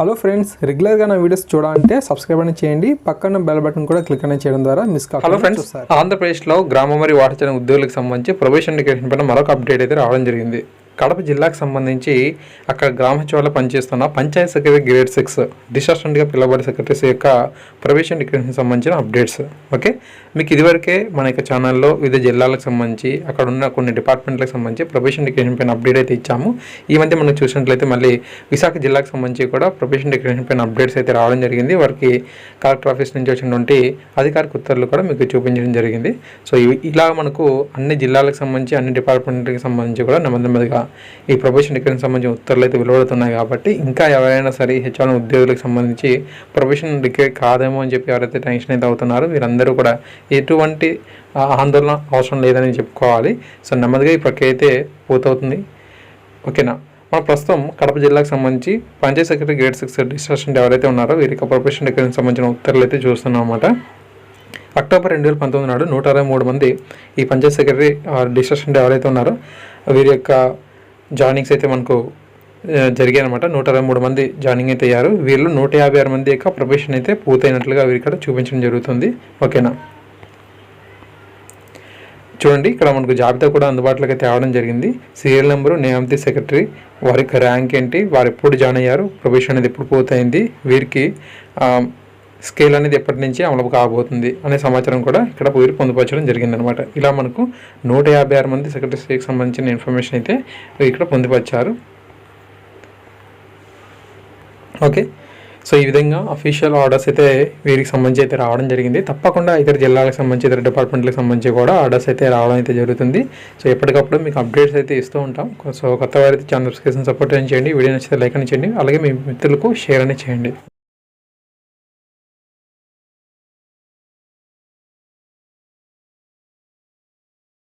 Hello friends రెగ్యులర్గా నా videos చూడాలంటే సబ్స్క్రైబ్ అని చేయండి. పక్కన బెల్ బటన్ కూడా క్లిక్ అనేది చేయడం ద్వారా మిస్ హలో కాకుండా ఫ్రెండ్స్ ఆంధ్రప్రదేశ్లో గ్రామ మరియు వాటచన ఉద్యోగులకు సంబంధించి ప్రొబేషన్ ఎడ్యుకేషన్ పైన మరొక అప్డేట్ అయితే రావడం జరిగింది. కడప జిల్లాకు సంబంధించి అక్కడ గ్రామ సచివాలయంలో పనిచేస్తున్న పంచాయత్ సెక్రటరీ గ్రేడ్ సిక్స్ డిసాస్టెంట్గా పిలువబడే సెక్రటరీస్ యొక్క ప్రవేశం ఎడ్యుకేషన్ సంబంధించిన అప్డేట్స్. ఓకే? మీకు ఇదివరకే మన యొక్క ఛానల్లో వివిధ జిల్లాలకు సంబంధించి అక్కడ ఉన్న కొన్ని డిపార్ట్మెంట్లకు సంబంధించి ప్రొబేషన్ ఎడ్యుకేషన్ పైన అప్డేట్ అయితే ఇచ్చాము. ఈ మధ్య మనం చూసినట్లయితే మళ్ళీ విశాఖ జిల్లాకు సంబంధించి కూడా ప్రొబేషన్ ఎడ్యుకేషన్ పైన అప్డేట్స్ అయితే రావడం జరిగింది. వారికి కలెక్టర్ ఆఫీస్ నుంచి వచ్చినటువంటి అధికారిక ఉత్తర్వులు కూడా మీకు చూపించడం జరిగింది. సో ఇలా మనకు అన్ని జిల్లాలకు సంబంధించి అన్ని డిపార్ట్మెంట్కి సంబంధించి కూడా నెమ్మది నెమ్మదిగా ఈ ప్రొఫెషన్ డిగ్రీకి సంబంధించిన ఉత్తర్వులు అయితే వెలువడుతున్నాయి కాబట్టి ఇంకా ఎవరైనా సరే హెచ్ఆర్ ఉద్యోగులకు సంబంధించి ప్రొఫెషన్ డిగ్రీ కాదేమో అని చెప్పి ఎవరైతే టెన్షన్ అయితే అవుతున్నారో వీరందరూ కూడా ఎటువంటి ఆందోళన అవసరం లేదని చెప్పుకోవాలి. సో నెమ్మదిగా ఈ ప్రక్రియ అయితే పూర్తవుతుంది. ఓకేనా? మన ప్రస్తుతం కడప జిల్లాకు సంబంధించి panchayat secretary grade six district ఎవరైతే ఉన్నారో వీరికి ప్రొఫెషన్ డిగ్రీకి సంబంధించిన ఉత్తర్వులు అయితే చూస్తున్నాం అన్నమాట. అక్టోబర్ రెండు వేల పంతొమ్మిది నాడు నూట అరవై మూడు మంది ఈ పంచాయత్ సెక్రటరీ డిస్ట్రిక్ట్ ఎవరైతే ఉన్నారో వీరి యొక్క జాయినింగ్స్ అయితే మనకు జరిగాయనమాట జరిగాయి అనమాట నూట అరవై మూడు మంది జాయినింగ్ అయితే అయ్యారు. వీళ్ళు నూట యాభై ఆరు మంది యొక్క ప్రొఫెషన్ అయితే పూర్తయినట్లుగా వీరు ఇక్కడ చూపించడం జరుగుతుంది. ఓకేనా? చూడండి ఇక్కడ మనకు జాబితా కూడా అందుబాటులోకి తేవడం జరిగింది. Serial number name the secretary వారి ర్యాంక్ ఏంటి వారు ఎప్పుడు జాయిన్ అయ్యారు ప్రొఫెషన్ అనేది ఎప్పుడు పూర్తయింది వీరికి స్కేల్ అనేది ఎప్పటి నుంచి అమలు కాబోతుంది అనే సమాచారం కూడా ఇక్కడ వీరు పొందుపరచడం జరిగిందనమాట. ఇలా మనకు నూట యాభై ఆరు మంది సెక్రటరీకి సంబంధించిన ఇన్ఫర్మేషన్ అయితే ఇక్కడ పొందుపరిచారు. ఓకే. సో ఈ విధంగా అఫీషియల్ ఆర్డర్స్ అయితే వీరికి సంబంధించి అయితే రావడం జరిగింది. తప్పకుండా ఇతర జిల్లాలకు సంబంధించి ఇతర డిపార్ట్మెంట్లకు సంబంధించి కూడా ఆర్డర్స్ అయితే రావడం అయితే జరుగుతుంది. సో ఎప్పటికప్పుడు మీకు అప్డేట్స్ అయితే ఇస్తూ ఉంటాం. సో కొత్త వారైతే ఛానల్ సబ్స్క్రిప్షన్ సపోర్ట్ చేయండి. వీడియో నచ్చితే లైక్ అని చేయండి. అలాగే మీ మిత్రులకు షేర్ అని చేయండి.